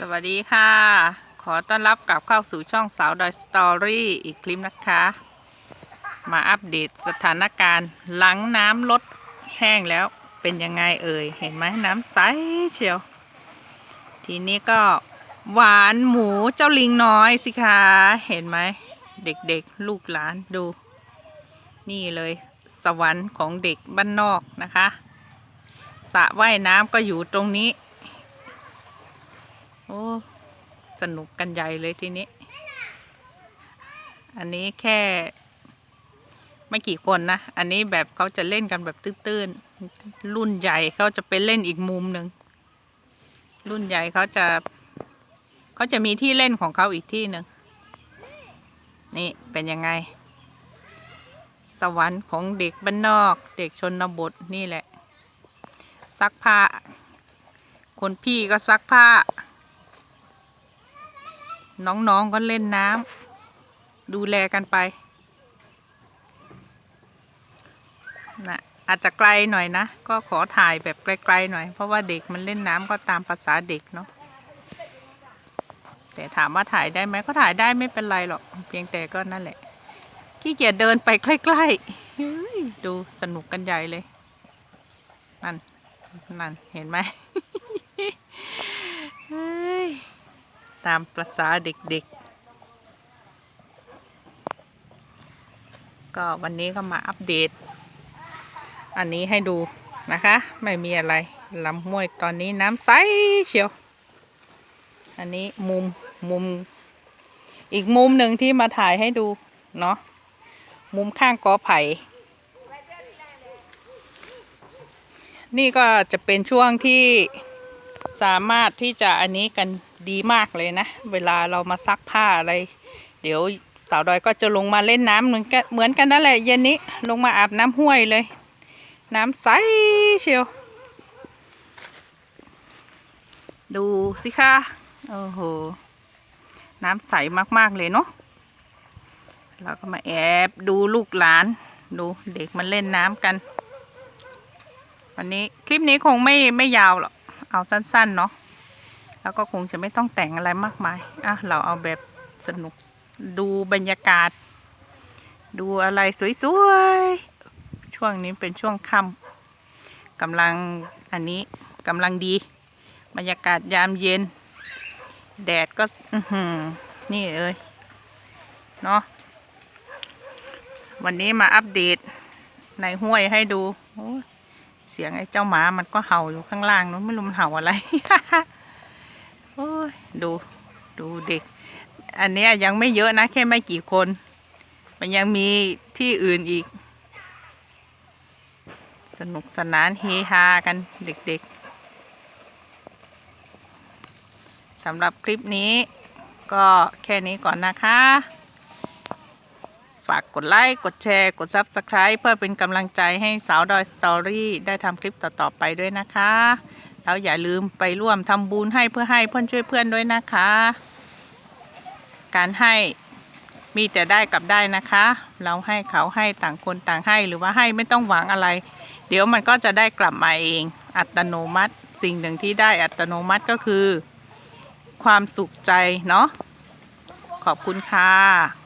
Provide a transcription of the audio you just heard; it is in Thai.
สวัสดีค่ะ ขอต้อนรับกลับเข้าสู่ช่องสาวดอยสตอรี่อีกคลิปนะคะ มาอัปเดตสถานการณ์หลังน้ำลดแห้งแล้วเป็นยังไงเอ่ย เห็นไหมน้ำใสเชียว ทีนี้ก็หวานหมูเจ้าลิงน้อยสิคะเห็นไหม เด็กๆ ลูกหลานดู นี่เลยสวรรค์ของเด็กบ้านนอกนะคะสระว่ายน้ำก็อยู่ตรงนี้ โอ้ สนุกกันใหญ่เลยทีนี้ อันนี้แค่ ไม่กี่คนนะ อันนี้แบบเขาจะเล่นกันแบบตื้นๆ รุ่นใหญ่เขาจะไปเล่นอีกมุมหนึ่ง รุ่นใหญ่เขาจะเขาจะมีที่เล่นของเขาอีกที่หนึ่ง นี่เป็นยังไง สวรรค์ของเด็กบ้านนอก เด็กชนบทนี่แหละ ซักผ้า คนพี่ก็ซักผ้า น้องๆก็เล่นน้ำดูแลกันไปนะอาจจะไกลหน่อยนะ ก็ขอถ่ายแบบไกลๆหน่อย เพราะว่าเด็กมันเล่นน้ำก็ตามภาษาเด็กเนาะแต่ถามว่าถ่ายได้ไหมก็ถ่ายได้ไม่เป็นไรหรอก เพียงแต่ก็นั่นแหละขี้เกียจเดินไปใกล้ๆดูสนุกกันใหญ่เลย นั่น นั่น เห็นไหม เฮ้ย ตามประษาเด็กๆ ก็วันนี้ก็มาอัปเดต อันนี้ให้ดูนะคะ ไม่มีอะไรลำห้วยตอนนี้น้ำใสเชียว อันนี้มุมมุม อีกมุมหนึ่งที่มาถ่ายให้ดู เนาะมุมข้างกอไผ่นี่ก็จะเป็นช่วงที่สามารถที่จะอันนี้กันดีมากเลยนะ เวลาเรามาซักผ้าอะไร เดี๋ยวสาวดอยก็จะลงมาเล่นน้ำเหมือนกันเหมือนกันนั่นแหละเย็นนี้ลงมาอาบน้ำห้วยเลย น้ำใสเชียว ดูสิคะโอ้โหน้ำใสมากๆเลยเนาะเราก็มาแอบดูลูกหลาน ดูเด็กมันเล่นน้ำกัน วันนี้คลิปนี้คงไม่ไม่ยาวหรอก เอาสั้นๆเนาะ แล้วก็คงจะไม่ต้องแต่งอะไรมากมายอะเราเอาแบบสนุกดูบรรยากาศ ดูอะไรสวยๆ ช่วงนี้เป็นช่วงค่ำกำลังอันนี้กำลังดี บรรยากาศยามเย็น แดดก็นี่เอ้ยเนาะวันนี้มาอัปเดตในห้วยให้ดู เสียงไอ้เจ้าหมามันก็เห่าอยู่ข้างล่างนู้นไม่รู้มันเห่าอะไร ยดูดูเด็ก อันนี้ยยังไม่เยอะนะ แค่ไม่กี่คน มันยังมีที่อื่นอีก สนุกสนานเฮฮากันเด็กๆสำหรับคลิปนี้ ก็แค่นี้ก่อนนะคะ ฝากกดไลค์ กดแชร์ กด Subscribe เพื่อเป็นกำลังใจให้สาวดอยสตอรี่ได้ทำคลิปต่อ ๆ ไปด้วยนะคะ แล้วอย่าลืมไปร่วมทำบุญให้เพื่อให้เพื่อนช่วยเพื่อนด้วยนะคะ การให้มีแต่ได้กับได้นะคะ เราให้เขาให้ต่างคนต่างให้หรือว่าให้ไม่ต้องหวังอะไร เดี๋ยวมันก็จะได้กลับมาเอง อัตโนมัติ สิ่งหนึ่งที่ได้อัตโนมัติก็คือ ความสุขใจเนาะขอบคุณค่ะ